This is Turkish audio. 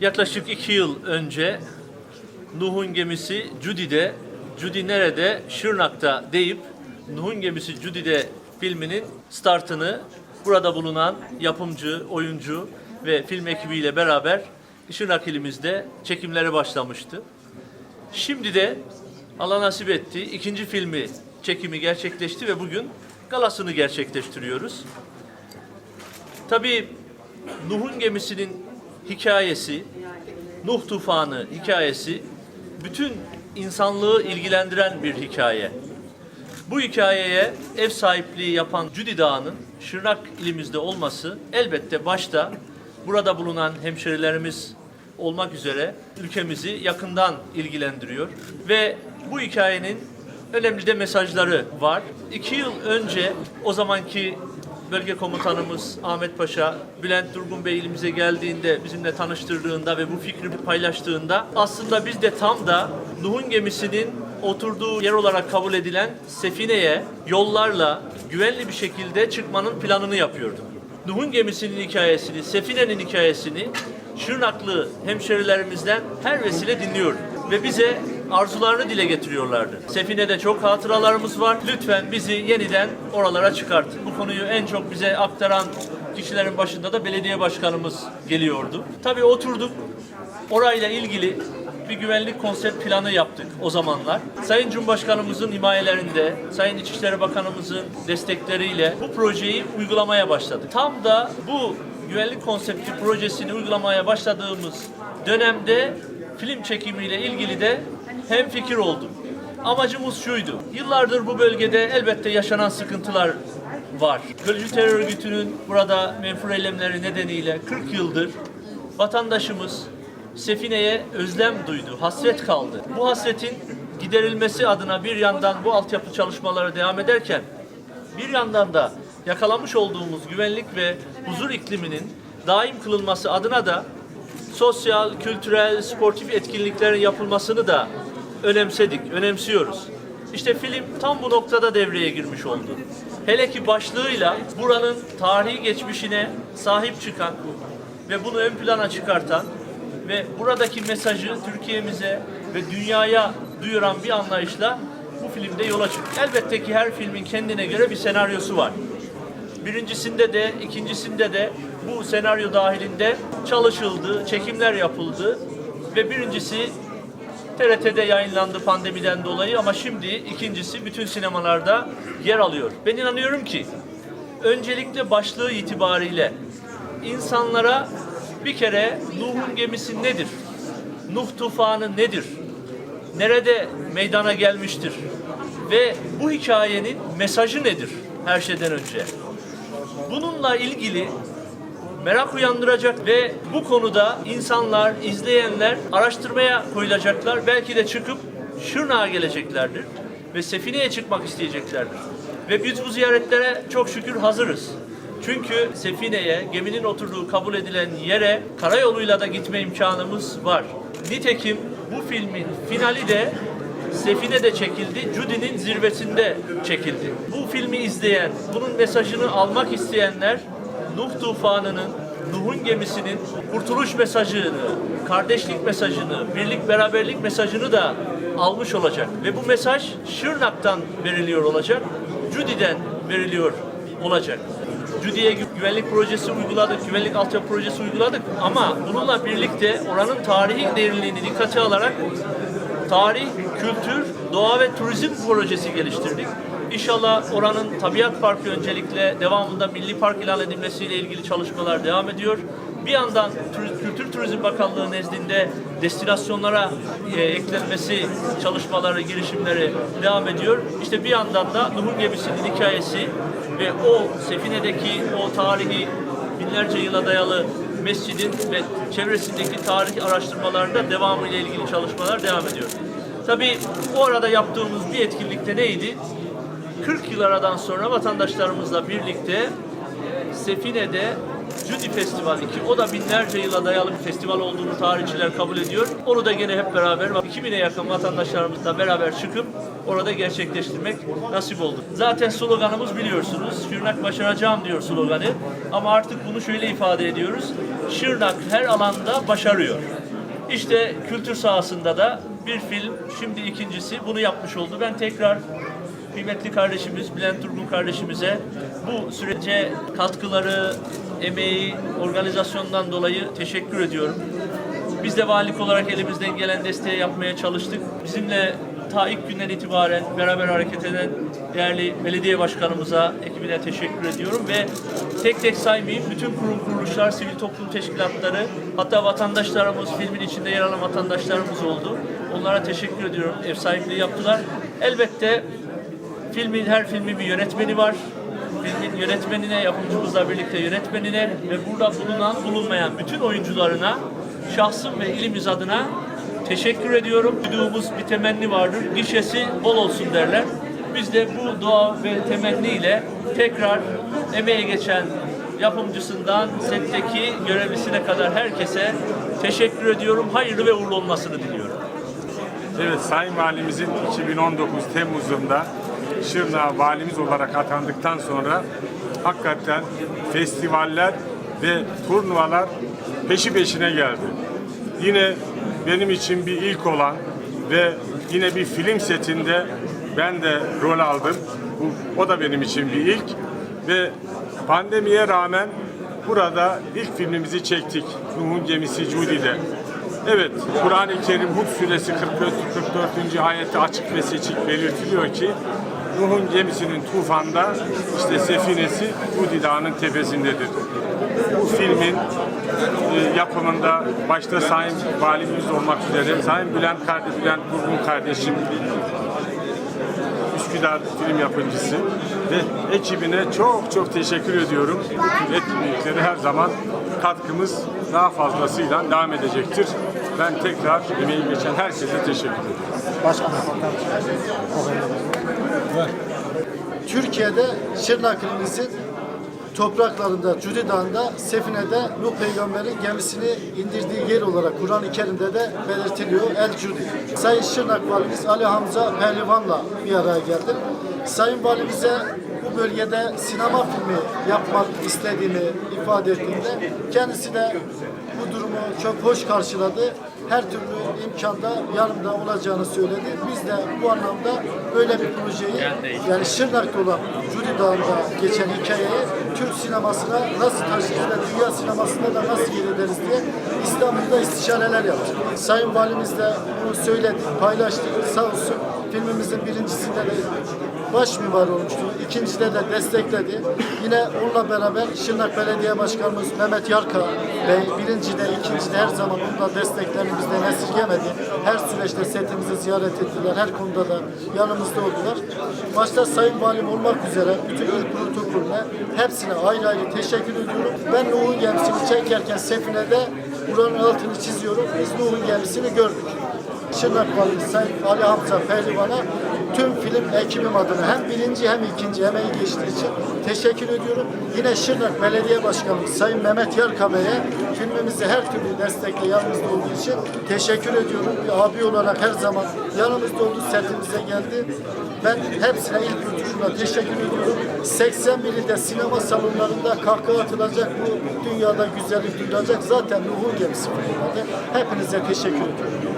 Yaklaşık iki yıl önce Nuh'un gemisi Judy'de, Judy nerede? Şırnak'ta deyip Nuh'un gemisi Judy'de filminin startını burada bulunan yapımcı, oyuncu ve film ekibiyle beraber Şırnak ilimizde çekimleri başlamıştı. Şimdi de Allah nasip etti. ikinci filmi çekimi gerçekleşti ve bugün galasını gerçekleştiriyoruz. Tabii Nuh'un gemisinin hikayesi, Nuh tufanı hikayesi bütün insanlığı ilgilendiren bir hikaye. Bu hikayeye ev sahipliği yapan Cüdi Dağı'nın Şırnak ilimizde olması elbette başta burada bulunan hemşerilerimiz olmak üzere ülkemizi yakından ilgilendiriyor. Ve bu hikayenin önemli de mesajları var. İki yıl önce o zamanki bölge komutanımız Ahmet Paşa, Bülent Durgun Bey ilimize geldiğinde, bizimle tanıştırdığında ve bu fikri paylaştığında aslında biz de tam da Nuh'un gemisinin oturduğu yer olarak kabul edilen Sefine'ye yollarla güvenli bir şekilde çıkmanın planını yapıyorduk. Nuh'un gemisinin hikayesini, Sefine'nin hikayesini Şırnaklı hemşerilerimizden her vesile dinliyorum. Ve bize arzularını dile getiriyorlardı. Sefine'de çok hatıralarımız var. Lütfen bizi yeniden oralara çıkartın. Bu konuyu en çok bize aktaran kişilerin başında da belediye başkanımız geliyordu. Tabii oturduk. Orayla ilgili bir güvenlik konsept planı yaptık o zamanlar. Sayın Cumhurbaşkanımızın himayelerinde, Sayın İçişleri Bakanımızın destekleriyle bu projeyi uygulamaya başladık. Tam da bu güvenlik konsepti projesini uygulamaya başladığımız dönemde film çekimiyle ilgili de hem fikir olduk. Amacımız şuydu. Yıllardır bu bölgede elbette yaşanan sıkıntılar var. Gölcü terör örgütünün burada menfur eylemleri nedeniyle 40 yıldır vatandaşımız Sefine'ye özlem duydu, hasret kaldı. Bu hasretin giderilmesi adına bir yandan bu altyapı çalışmaları devam ederken bir yandan da yakalamış olduğumuz güvenlik ve huzur ikliminin daim kılınması adına da sosyal, kültürel, sportif etkinliklerin yapılmasını da önemsedik, önemsiyoruz. İşte film tam bu noktada devreye girmiş oldu. Hele ki başlığıyla buranın tarihi geçmişine sahip çıkan ve bunu ön plana çıkartan ve buradaki mesajı Türkiye'mize ve dünyaya duyuran bir anlayışla bu filmde yola çıktı. Elbette ki her filmin kendine göre bir senaryosu var. Birincisinde de, ikincisinde de bu senaryo dahilinde çalışıldı, çekimler yapıldı ve birincisi TRT'de yayınlandı pandemiden dolayı ama şimdi ikincisi bütün sinemalarda yer alıyor. Ben inanıyorum ki öncelikle başlığı itibariyle insanlara bir kere Nuh'un gemisi nedir? Nuh tufanı nedir? Nerede meydana gelmiştir? Ve bu hikayenin mesajı nedir her şeyden önce? Bununla ilgili merak uyandıracak ve bu konuda insanlar, izleyenler araştırmaya koyulacaklar. Belki de çıkıp Şırnak'a geleceklerdir ve Sefine'ye çıkmak isteyeceklerdir. Ve biz bu ziyaretlere çok şükür hazırız. Çünkü Sefine'ye, geminin oturduğu kabul edilen yere karayoluyla da gitme imkanımız var. Nitekim bu filmin finali de Sefine'de çekildi, Judy'nin zirvesinde çekildi. Bu filmi izleyen, bunun mesajını almak isteyenler Nuh tufanının, Nuh'un gemisinin kurtuluş mesajını, kardeşlik mesajını, birlik beraberlik mesajını da almış olacak. Ve bu mesaj Şırnak'tan veriliyor olacak, Judy'den veriliyor olacak. Judy'ye gü- güvenlik projesi uyguladık, güvenlik altyapı projesi uyguladık ama bununla birlikte oranın tarihi derinliğini dikkate alarak tarih, kültür, doğa ve turizm projesi geliştirdik. İnşallah oranın tabiat parkı öncelikle devamında milli park ilan edilmesiyle ilgili çalışmalar devam ediyor. Bir yandan Tür- Kültür Turizm Bakanlığı nezdinde destinasyonlara e, eklenmesi çalışmaları, girişimleri devam ediyor. İşte bir yandan da Nuh'un gemisinin hikayesi ve o Sefine'deki o tarihi binlerce yıla dayalı mescidin ve çevresindeki tarih araştırmalarında devamı ile ilgili çalışmalar devam ediyor. Tabii o arada yaptığımız bir etkinlikte neydi? 40 yıl aradan sonra vatandaşlarımızla birlikte Sefine'de Judy Festivali ki o da binlerce yıla dayalı bir festival olduğunu tarihçiler kabul ediyor. Onu da gene hep beraber 2000'e yakın vatandaşlarımızla beraber çıkıp orada gerçekleştirmek nasip oldu. Zaten sloganımız biliyorsunuz. Şırnak başaracağım diyor sloganı. Ama artık bunu şöyle ifade ediyoruz. Şırnak her alanda başarıyor. İşte kültür sahasında da bir film, şimdi ikincisi bunu yapmış oldu. Ben tekrar kıymetli kardeşimiz Bülent Turgun kardeşimize bu sürece katkıları, emeği, organizasyondan dolayı teşekkür ediyorum. Biz de valilik olarak elimizden gelen desteği yapmaya çalıştık. Bizimle ta ilk günden itibaren beraber hareket eden değerli belediye başkanımıza, ekibine teşekkür ediyorum ve tek tek saymayayım bütün kurum kuruluşlar, sivil toplum teşkilatları, hatta vatandaşlarımız, filmin içinde yer alan vatandaşlarımız oldu. Onlara teşekkür ediyorum. Ev sahipliği yaptılar. Elbette Filmin her filmin bir yönetmeni var. Filmin yönetmenine, yapımcımızla birlikte yönetmenine ve burada bulunan bulunmayan bütün oyuncularına şahsım ve ilimiz adına teşekkür ediyorum. Duyduğumuz bir temenni vardır. Gişesi bol olsun derler. Biz de bu dua ve temenniyle tekrar emeğe geçen yapımcısından setteki görevlisine kadar herkese teşekkür ediyorum. Hayırlı ve uğurlu olmasını diliyorum. Evet, Sayın Valimizin 2019 Temmuz'unda Şırnak'a valimiz olarak atandıktan sonra hakikaten festivaller ve turnuvalar peşi peşine geldi. Yine benim için bir ilk olan ve yine bir film setinde ben de rol aldım. Bu, o da benim için bir ilk ve pandemiye rağmen burada ilk filmimizi çektik. Nuh'un gemisi Judy'de. Evet, Kur'an-ı Kerim Hud suresi 44. 44. ayette açık ve seçik belirtiliyor ki Nuh'un gemisinin tufanda işte sefinesi Hudi Dağı'nın tepesindedir. Bu filmin e, yapımında başta Sayın Valimiz olmak üzere Sayın Bülent kardeş, Bülent Burgun kardeşim Üsküdar film yapımcısı ve ekibine çok çok teşekkür ediyorum. Bütün etkinliklere her zaman katkımız daha fazlasıyla devam edecektir. Ben tekrar emeği geçen herkese teşekkür ediyorum. Türkiye'de Şırnak ilimizin topraklarında, Cudi Dağı'nda, Sefine'de Nuh Peygamber'in gemisini indirdiği yer olarak Kur'an-ı Kerim'de de belirtiliyor El Cudi. Sayın Şırnak Valimiz Ali Hamza Pehlivan'la bir araya geldi. Sayın Valimize bu bölgede sinema filmi yapmak istediğini ifade ettiğinde kendisi de bu durumu çok hoş karşıladı. Her türlü imkanda yanımda olacağını söyledi. Biz de bu anlamda böyle bir projeyi yani Şırnak'ta olan Cudi Dağı'nda geçen hikayeyi Türk sinemasına nasıl taşıyacağız ve dünya sinemasında da nasıl yer ederiz diye İstanbul'da istişareler yaptık. Sayın Valimiz de bunu söyledi, paylaştı. Sağ olsun filmimizin birincisinde de baş mimar olmuştu. İkincide de destekledi. Yine onunla beraber Şırnak Belediye Başkanımız Mehmet Yarka Bey birincide, ikincide her zaman onunla desteklerini bizden esirgemedi. Her süreçte setimizi ziyaret ettiler. Her konuda da yanımızda oldular. Başta Sayın Valim olmak üzere bütün il protokolüne hepsine ayrı ayrı teşekkür ediyorum. Ben Nuh'un gemisini çekerken Sefine'de buranın altını çiziyorum. Biz Nuh'un gemisini gördük. Şırnak Valisi Sayın Ali Hamza Pehlivan'a tüm film ekibim adına hem birinci hem ikinci emeği geçtiği için teşekkür ediyorum. Yine Şırnak Belediye Başkanımız Sayın Mehmet Yarka Bey'e filmimizi her türlü destekle yanımızda olduğu için teşekkür ediyorum. Bir abi olarak her zaman yanımızda oldu, setimize geldi. Ben hepsine ilk kültürüne teşekkür ediyorum. 81 ilde sinema salonlarında kahkaha atılacak bu dünyada güzellik duyulacak. Zaten Nuh'un gemisi. Hepinize teşekkür ediyorum.